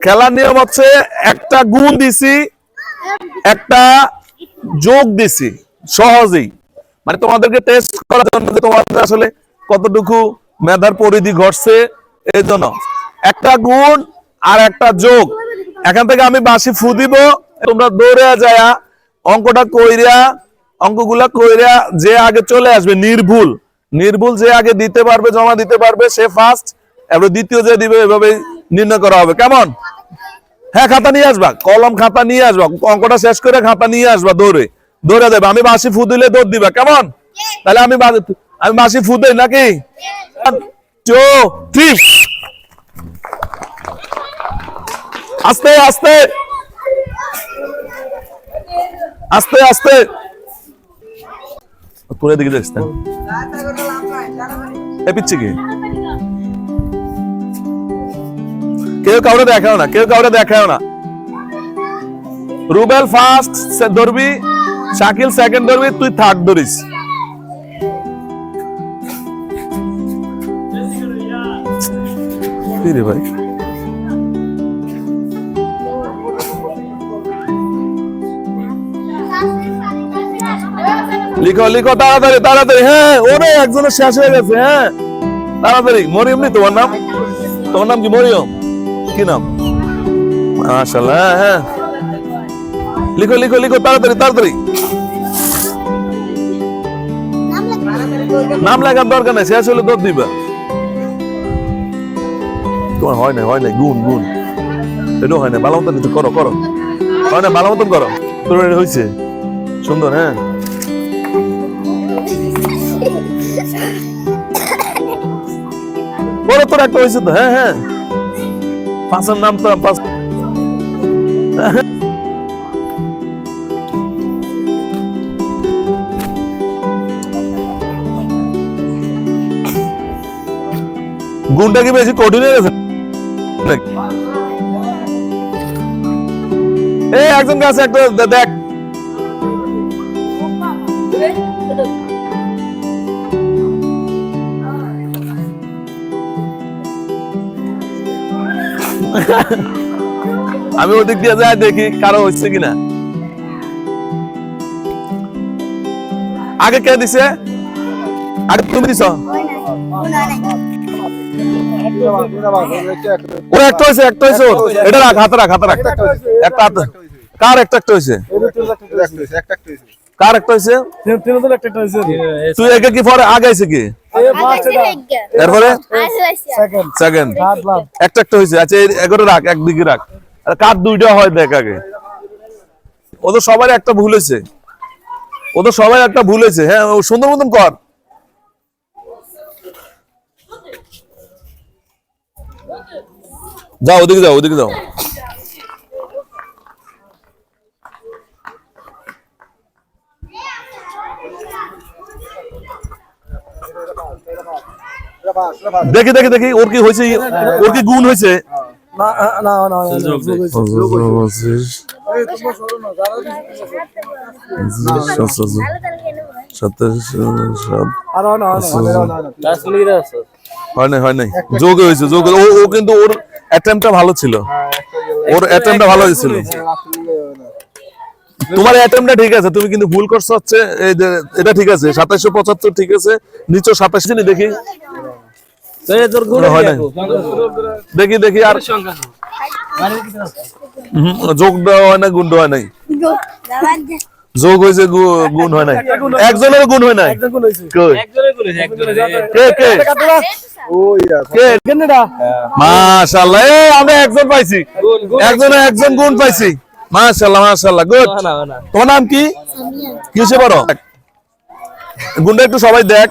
খেলার নিয়ম হচ্ছে একটা গুণ দিছি, একটা যোগ দিছি, সহজেই। মানে তোমাদেরকে টেস্ট করার জন্য তোমাদের আসলে কতটুকু মেধার পরিধি ঘটছে, এই জন্য। একটা গুণ আর একটা যোগ। এখান থেকে আমি বাসি ফু দিব, তোমরা দৌড়ে যায়া অঙ্কটা কইরা, অঙ্কগুলা কইরা যে আগে চলে আসবে, নির্ভুল। নির্ভুল যে আগে দিতে পারবে, জমা দিতে পারবে, সে ফার্স্ট এবার দ্বিতীয় যে দিবে এভাবে নির্ণয় করা হবে। কেমন? হ্যাঁ খাতা নিয়ে আসবা, কলম খাতা নিয়ে আসবা, অঙ্কটা শেষ করে খাতা নিয়ে আসবা, দৌড়ে দৌড়ে দেবে। আমি বাসি ফু দিলে দৌড় দিবা, কেমন? তাহলে আমি আমি বাসি ফু দেই নাকি? আস্তে আস্তে। আস্তে আস্তে। তোর দিকে যাস এ, পিচ্ছি কি? কেউ কাউরে দেখাও না, কেউ কাউরে দেখাও না। রুবেল ফার্স্ট ধরবি, শাকিল সেকেন্ড ধরবি, তুই থার্ড ধরিস। লিখো লিখো, তাড়াতাড়ি তাড়াতাড়ি। হ্যাঁ ওরে, একজনের শেষ হয়ে গেছে হ্যাঁ। তাড়াতাড়ি, মরিয়ম নি তোমার নাম? তোমার নাম কি, মরিয়ম? কি নাম? মাশাআল্লাহ হ্যাঁ হ্যাঁ। লিখো লিখো লিখো, তাড়াতাড়ি তাড়াতাড়ি। নাম লেখার দরকার নেই, শেষ হলে দৌড় দিবা। তোমার হয় না হয় না গুণ গুণ। এটাও হয় না ভালো মতন করো করো। হয় না ভালো মতন করো। তোর হয়েছে সুন্দর হ্যাঁ। বড় তোর একটা হয়েছে তো হ্যাঁ হ্যাঁ। পাঁচের নাম তো পাঁচ গুণটা কি বেশি কঠিন হয়ে গেছে? এই একজন কাছে একটা দেখ আমি ওদিক দিয়ে যাই দেখি কারও হচ্ছে কিনা। আগে কে দিছে? আগে তুমি দিছ? ওর একটা হয়েছে একটা হয়েছে এটা রাখ হাতে রাখ হাতে রাখ। একটা হাতে। কার একটা একটা হয়েছে কার একটা হয়েছে তুই কি পরে আগে আইছে কি? এরপরে? সেকেন্ড একটা একটা হয়েছে। আচ্ছা এগারো রাখ একদিকে রাখ। আর কার দুইটা হয় দেখ আগে। ওদের সবার একটা ভুল হয়েছে। ওদের সবাই একটা ভুল হয়েছে। হ্যাঁ ও সুন্দর মতন কর। যাও ওদিকে যাও ওদিকে যাও। দেখি দেখি দেখি ওর কি হয়েছে ওর কি গুণ হয়েছে হয় নাই হয় নাই যোগ হয়েছে যোগ ও ও কিন্তু ওর অ্যাটেম্পটা ভালো ছিল ওর অ্যাটেম্পটা ভালো হয়েছিল তোমার অ্যাটেম্পটা ঠিক আছে তুমি কিন্তু ভুল করছ হচ্ছে এই যে এটা ঠিক আছে সাতাইশো পঁচাত্তর ঠিক আছে নিচে সাতাশ নি দেখি দেখি দেখি আর যোগ দেওয়া হয় না গুণ দেওয়া হয় নাই। যোগ হয়েছে গু- গুণ হয় নাই। একজনের গুণ হয় নাই? কে কে? কে? আমরা একজন পাইছি। একজনে একজন গুণ পাইছি। মাশাআল্লাহ মাশাআল্লাহ গুড তোমার নাম কি? কিসে বড় গুন্ডা একটু সবাই দেখ।